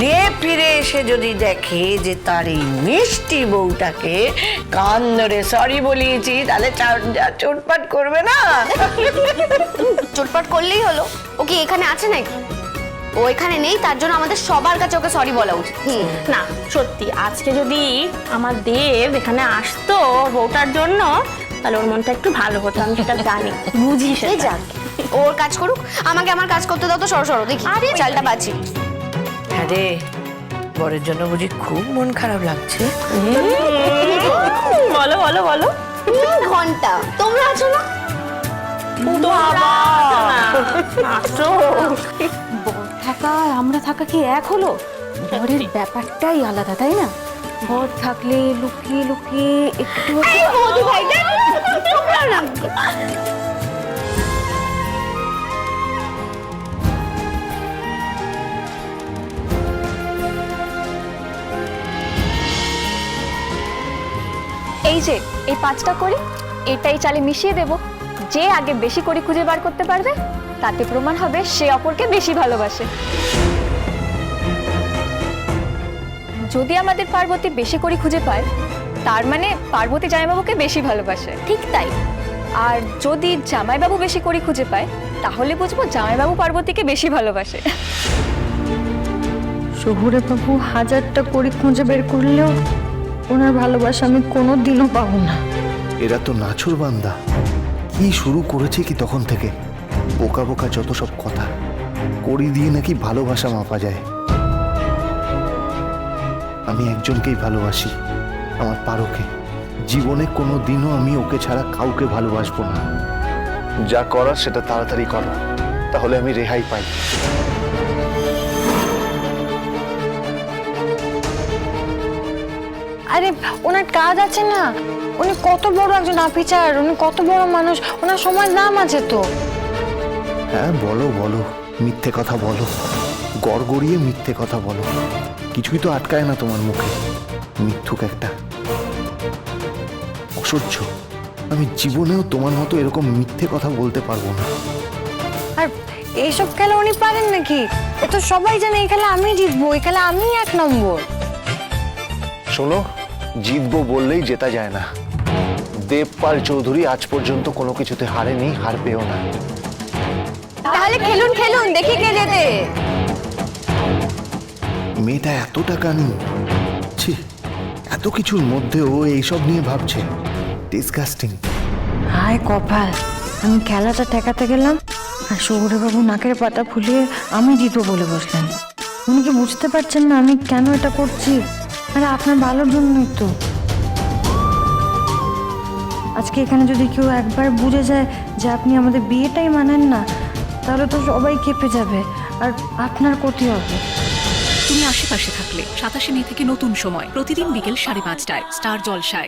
দিয়ে ফিরে এসে যদি দেখে যে তার এই মিষ্টি বউটাকে কান ধরে সরি বলিয়েছি তাহলে চোটপাট করবে না। চটপট করলেই হলো। ও কি এখানে আছে নাকি? ও এখানে নেই তার জন্য আমাদের সবার কাছে ওকে সরি বলা উচিত। হুম না সত্যি আজকে যদি আমার দেব এখানে আসতো বউটার জন্য তাহলে ওর মনটা একটু ভালো হতো আমি সেটা জানি। বুঝি সে যাক ওর কাজ করুক আমাকে আমার কাজ করতে দাও তো সরো সরো দেখি। আরে চালটা বাজি হ্যাঁ রে বরের জন্য বুঝি খুব মন খারাপ লাগছে। বলো বলো বলো। ঘণ্টা। তোমরা আছো না? বাবা থাকা আমরা থাকা কি এক হলো? বরের ব্যাপারটাই আলাদা তাই না? বর থাকলে লুকিয়ে লুকিয়ে একটু মধু এই যে, এই পাঁচটা করি, এটাই চালে মিশিয়ে দেব। যে আগে বেশি করে খুঁজে বার করতে পারবে, তাতে প্রমাণ হবে সে অপরকে বেশি ভালোবাসে। যদি আমাদের পার্বতী বেশি করে খুঁজে পায়, তার মানে পার্বতী জামাইবাবুকে বেশি ভালোবাসে। ঠিক তাই। আর যদি জামাইবাবু বেশি করে খুঁজে পায়, তাহলে বুঝব জামাইবাবু পার্বতীকে বেশি ভালোবাসে। শহুরে বাবু হাজারটা করি খুঁজে বের করলেও ওনার ভালোবাসা আমি কোনো দিনও পাবো না। এরা তো নাছুর বান্দা। কি শুরু করেছে কি তখন থেকে? বোকা বোকা যত সব কথা। করি দিয়ে নাকি ভালোবাসা মাপা যায়। আমি একজনকেই ভালোবাসি, আমার পারোকে। জীবনে কোনো দিনও আমি ওকে ছাড়া কাউকে ভালোবাসবো না। যা করার সেটা তাড়াতাড়ি করো, তাহলে আমি রেহাই পাই। ওনার কাজ আছে না। উনি কত বড় একজন অফিসার উনি কত বড় মানুষ ওনার সময় নাম আছে তো। হ্যাঁ বলো বলো মিথ্যে কথা বলো গড়গড়িয়ে মিথ্যে কথা বলো। কিছুই তো আটকায় না তোমার মুখে মিথ্যুক একটা। অসহ্য আমি জীবনেও তোমার মতো এরকম মিথ্যে কথা বলতে পারব না। আর এইসব খেলা উনি পারেন নাকি? এ তো সবাই জানে এই খেলা আমি জিতবো এই খেলা আমি এক নম্বর। শোনো জিতবো বললেই জেতা যায় না। দেবপাল চৌধুরী আজ পর্যন্ত কোনো কিছুতে হারেনি হার পেও না। তাহলে খেলুন খেলুন দেখি কে যেতে মেয়েটা এত টাকা নেই ছি এত কিছুর মধ্যে ও এইসব নিয়ে ভাবছে। ডিসগাস্টিং হায় কপাল আমি খেলাটা ঠেকাতে গেলাম আর বাবু নাকের পাতা ফুলিয়ে আমি জিতবো বলে বসলেন। উনি কি বুঝতে পারছেন না আমি কেন এটা করছি? আরে আপনার ভালোর জন্যই তো। আজকে এখানে যদি কেউ একবার বুঝে যায় যে আপনি আমাদের বিয়েটাই মানেন না, তাহলে তো সবাই কেঁপে যাবে, আর আপনার ক্ষতি হবে। তুমি আশেপাশে থাকলে সাতাশে মে থেকে নতুন সময়, প্রতিদিন বিকেল সাড়ে পাঁচটায়, স্টার জলসায়।